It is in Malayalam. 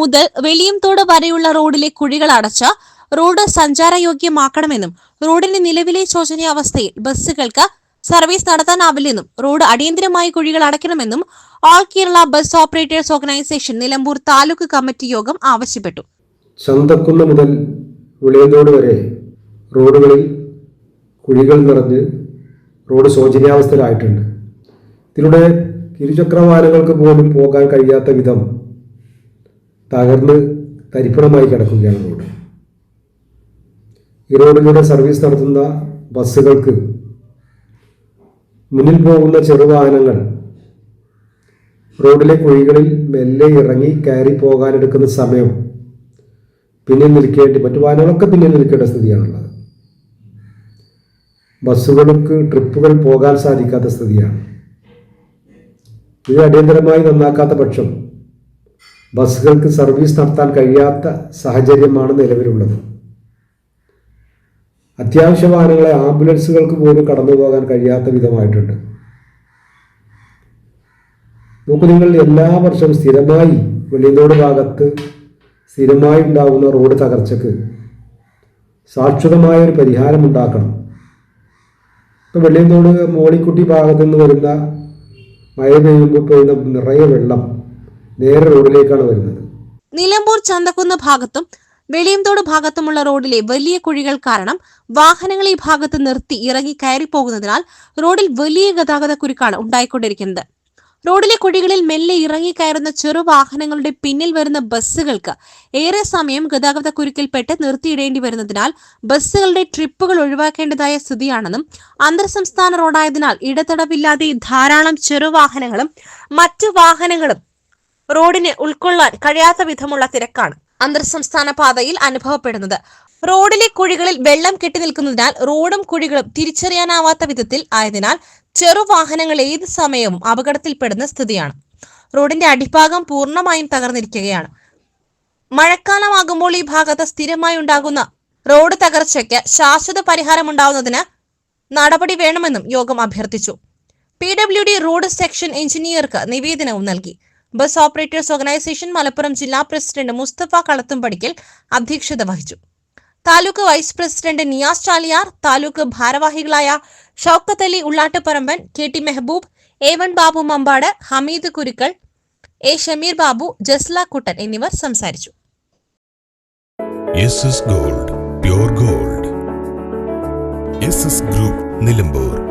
മുതൽ വെളിയംതോട് വരെയുള്ള റോഡിലെ കുഴികൾ അടച്ച് റോഡ് സഞ്ചാരയോഗ്യമാക്കണമെന്നും റോഡിന്റെ നിലവിലെ ശോചനീയാവസ്ഥയിൽ ബസ്സുകൾക്ക് സർവീസ് നടത്താനാവില്ലെന്നും റോഡ് അടിയന്തരമായി കുഴികൾ അടയ്ക്കണമെന്നും all Kerala bus operators organisation Nilambur taluk committee യോഗം ആവശ്യപ്പെട്ടു. ചന്തക്കുന്ന് മുതൽ വിളയതോട് വരെ റോഡുകളിൽ കുഴികൾ നിറഞ്ഞ് റോഡ് ശോചനീയാവസ്ഥയിലായിട്ടുണ്ട്. ഇതിലൂടെ ഇരുചക്ര വാഹനങ്ങൾക്ക് പോലും പോകാൻ കഴിയാത്ത വിധം തകർന്ന് തരിപ്പണമായി കിടക്കുകയാണ് റോഡ്. ഈ റോഡിലൂടെ സർവീസ് നടത്തുന്ന ബസ്സുകൾക്ക് മുന്നിൽ പോകുന്ന ചെറുവാഹനങ്ങൾ റോഡിലെ കുഴികളിൽ മെല്ലെ ഇറങ്ങി കയറി പോകാനെടുക്കുന്ന സമയം പിന്നിൽ നിൽക്കേണ്ടി മറ്റു വാഹനങ്ങളൊക്കെ പിന്നിൽ നിൽക്കേണ്ട സ്ഥിതിയാണുള്ളത്. ബസ്സുകൾക്ക് ട്രിപ്പുകൾ പോകാൻ സാധിക്കാത്ത സ്ഥിതിയാണ്. ഇത് അടിയന്തരമായി നന്നാക്കാത്ത പക്ഷം ബസ്സുകൾക്ക് സർവീസ് നടത്താൻ കഴിയാത്ത സാഹചര്യമാണ് നിലവിലുള്ളത്. അത്യാവശ്യ വാഹനങ്ങളെ ആംബുലൻസുകൾക്ക് പോലും കടന്നു പോകാൻ കഴിയാത്ത വിധമായിട്ടുണ്ട്. നോക്കൂ നിങ്ങൾ എല്ലാ വർഷവും സ്ഥിരമായി വെള്ളിനോട് ഭാഗത്ത് സ്ഥിരമായി ഉണ്ടാകുന്ന റോഡ് തകർച്ചക്ക് ശാശ്വതമായ ഒരു പരിഹാരം ഉണ്ടാക്കണം. ഇപ്പം വെള്ളിയന്തോട് മോളിക്കുട്ടി ഭാഗത്തു നിന്ന് വരുന്ന മഴ പെയ്യുമ്പോൾ പെയ്യുന്ന നിറയെ വെള്ളം നേരെ റോഡിലേക്കാണ് വരുന്നത്. നിലമ്പൂർ ചന്തക്കുന്ന് ഭാഗത്തും വെളിയംതോട് ഭാഗത്തുമുള്ള റോഡിലെ വലിയ കുഴികൾ കാരണം വാഹനങ്ങൾ ഈ ഭാഗത്ത് നിർത്തി ഇറങ്ങി കയറി പോകുന്നതിനാൽ റോഡിൽ വലിയ ഗതാഗത കുരുക്കാണ് ഉണ്ടായിക്കൊണ്ടിരിക്കുന്നത്. റോഡിലെ കുഴികളിൽ മെല്ലെ ഇറങ്ങി കയറുന്ന ചെറു വാഹനങ്ങളുടെ പിന്നിൽ വരുന്ന ബസ്സുകൾക്ക് ഏറെ സമയം ഗതാഗത കുരുക്കിൽപ്പെട്ട് നിർത്തിയിടേണ്ടി വരുന്നതിനാൽ ബസ്സുകളുടെ ട്രിപ്പുകൾ ഒഴിവാക്കേണ്ടതായ സ്ഥിതിയാണെന്നും അന്തർ സംസ്ഥാന റോഡായതിനാൽ ഇടതടവില്ലാതെ ധാരാളം ചെറുവാഹനങ്ങളും മറ്റു വാഹനങ്ങളും റോഡിന് ഉൾക്കൊള്ളാൻ കഴിയാത്ത വിധമുള്ള തിരക്കാണ് അന്തർ സംസ്ഥാന പാതയിൽ അനുഭവപ്പെടുന്നത്. റോഡിലെ കുഴികളിൽ വെള്ളം കെട്ടി നിൽക്കുന്നതിനാൽ റോഡും കുഴികളും തിരിച്ചറിയാനാവാത്ത വിധത്തിൽ ആയതിനാൽ ചെറുവാഹനങ്ങൾ ഏത് സമയവും അപകടത്തിൽപ്പെടുന്ന സ്ഥിതിയാണ്. റോഡിന്റെ അടിഭാഗം പൂർണമായും തകർന്നിരിക്കുകയാണ്. മഴക്കാലമാകുമ്പോൾ ഈ ഭാഗത്ത് സ്ഥിരമായി ഉണ്ടാകുന്ന റോഡ് തകർച്ചയ്ക്ക് ശാശ്വത പരിഹാരമുണ്ടാവുന്നതിന് നടപടി വേണമെന്നും യോഗം അഭ്യർത്ഥിച്ചു. P W D road section എഞ്ചിനീയർക്ക് നിവേദനവും നൽകി. ബസ് ഓപ്പറേറ്റേഴ്സ് ഓർഗനൈസേഷൻ മലപ്പുറം ജില്ലാ പ്രസിഡന്റ് മുസ്തഫ കളത്തുംപടിക്കൽ അധ്യക്ഷത വഹിച്ചു. താലൂക്ക് വൈസ് പ്രസിഡന്റ് നിയാസ് ചാലിയാർ താലൂക്ക് ഭാരവാഹികളായ Shoukath Ali Ullattuparamban K T Mehaboob A one Babu Mambad Hameed Kurukkal A Shameer Babu Jasla Kuttan എന്നിവർ സംസാരിച്ചു. Gold gold. ഗ്രൂപ്പ് നിലമ്പൂർ.